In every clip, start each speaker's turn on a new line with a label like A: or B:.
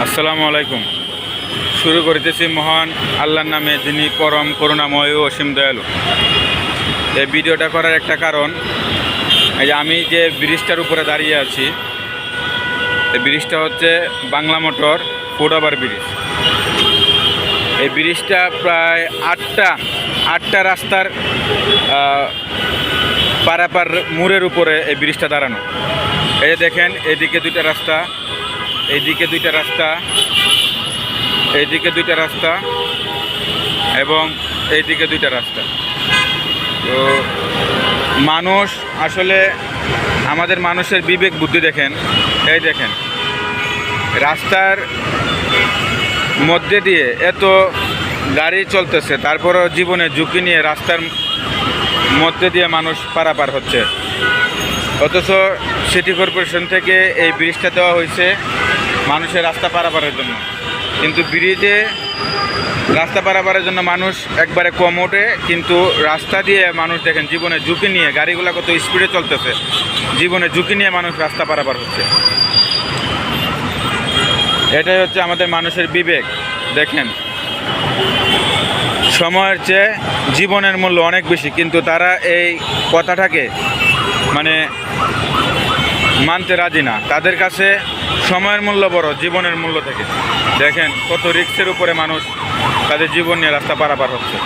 A: আসসালামু আলাইকুম। শুরু করিতেছি মহান আল্লাহর নামে, যিনি পরম করুণাময় অসীম দয়ালু। এই ভিডিওটা করার একটা কারণ, এই যে আমি যে ব্রিজটার উপরে দাঁড়িয়ে আছি, এই ব্রিজটা হচ্ছে Bangla motor foot over bridge. এই ব্রিজটা প্রায় আটটা আটটা রাস্তার পারাপার মোড়ের উপরে এই ব্রিজটা দাঁড়ানো। এই দেখেন, এদিকে দুইটা রাস্তা এইদিকে দুইটা রাস্তা, এইদিকে দুইটা রাস্তা এবং এইদিকে দুইটা রাস্তা। তো মানুষ আসলে আমাদের মানুষের বিবেক বুদ্ধি দেখেন, এই দেখেন, রাস্তার মধ্যে দিয়ে এত গাড়ি চলতেছে, তারপরও জীবনে ঝুঁকি নিয়ে রাস্তার মধ্যে দিয়ে মানুষ পারাপার হচ্ছে। অথচ সিটি কর্পোরেশন থেকে এই ব্রিজটা দেওয়া হয়েছে মানুষের রাস্তা পারাপারের জন্য। কিন্তু ব্রিজে রাস্তা পারাপারের জন্য মানুষ একবারে কম ওঠে, কিন্তু রাস্তা দিয়ে মানুষ দেখেন জীবনে ঝুঁকি নিয়ে গাড়িগুলো কত স্পিডে চলতেছে, জীবনে ঝুঁকি নিয়ে মানুষ রাস্তা পারাপার হচ্ছে। এটাই হচ্ছে আমাদের মানুষের বিবেক। দেখেন, সময়ের চেয়ে জীবনের মূল্য অনেক বেশি, কিন্তু তারা এই কথাটাকে মানে মানতে রাজি না। তাদের কাছে সময়ের মূল্য বড়, জীবনের মূল্য থেকে। দেখেন কত রিক্সের উপরে মানুষ তাদের জীবন নিয়ে রাস্তা পারাপার হচ্ছে।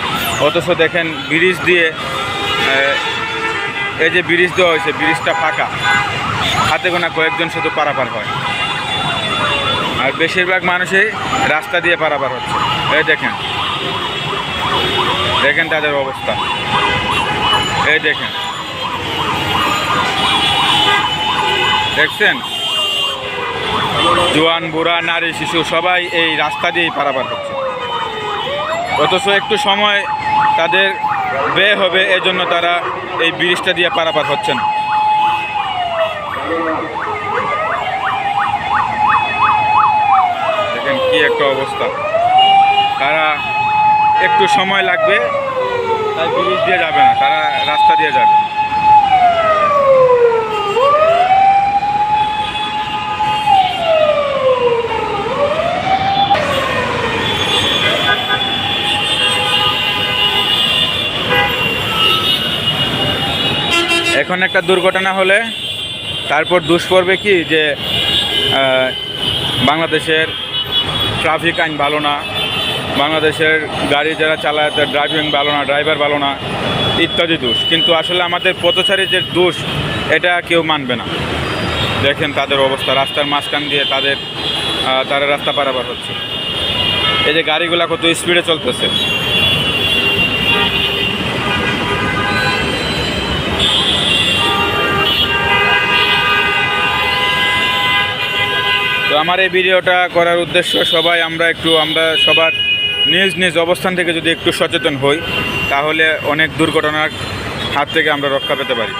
A: অথচ দেখেন ব্রিজ দিয়ে এই যে ব্রিজ দেওয়া হয়েছে, ব্রিজটা ফাঁকা। হাতে গোনা কয়েকজন শুধু পারাপার হয়। আর বেশিরভাগ মানুষই রাস্তা দিয়ে পারাপার হচ্ছে। এই দেখেন। দেখেন তাদের অবস্থা। এই দেখেন। দেখছেন? জোয়ান, বুড়া, নারী, শিশু, সবাই এই রাস্তা দিয়েই পারাপার হচ্ছে। অথচ একটু সময় তাদের ব্যয় হবে, এজন্য তারা এই ব্রিজটা দিয়ে পারাপার হচ্ছেন দেখেন কি একটা অবস্থা। তারা একটু সময় লাগবে, তাই ব্রিজ দিয়ে যাবে না, তারা রাস্তা দিয়ে যাবে। এখন একটা দুর্ঘটনা হলে তারপর দুষ পড়বে কি যে বাংলাদেশের ট্রাফিক আইন ভালো না, বাংলাদেশের গাড়ি যারা চালায় তার ড্রাইভিং ভালো না ড্রাইভার ভালো না, ইত্যাদি দোষ। কিন্তু আসলে আমাদের পথচারীর যে দোষ, এটা কেউ মানবে না। দেখেন তাদের অবস্থা, রাস্তার মাঝখান দিয়ে তাদের তারা রাস্তা পারাপার হচ্ছে। এই যে গাড়িগুলো কত স্পিডে চলতেছে। আমার এই ভিডিওটা করার উদ্দেশ্য সবাই আমরা একটু, আমরা সবার নিজ নিজ অবস্থান থেকে যদি একটু সচেতন হই, তাহলে অনেক দুর্ঘটনার হাত থেকে আমরা রক্ষা পেতে পারি।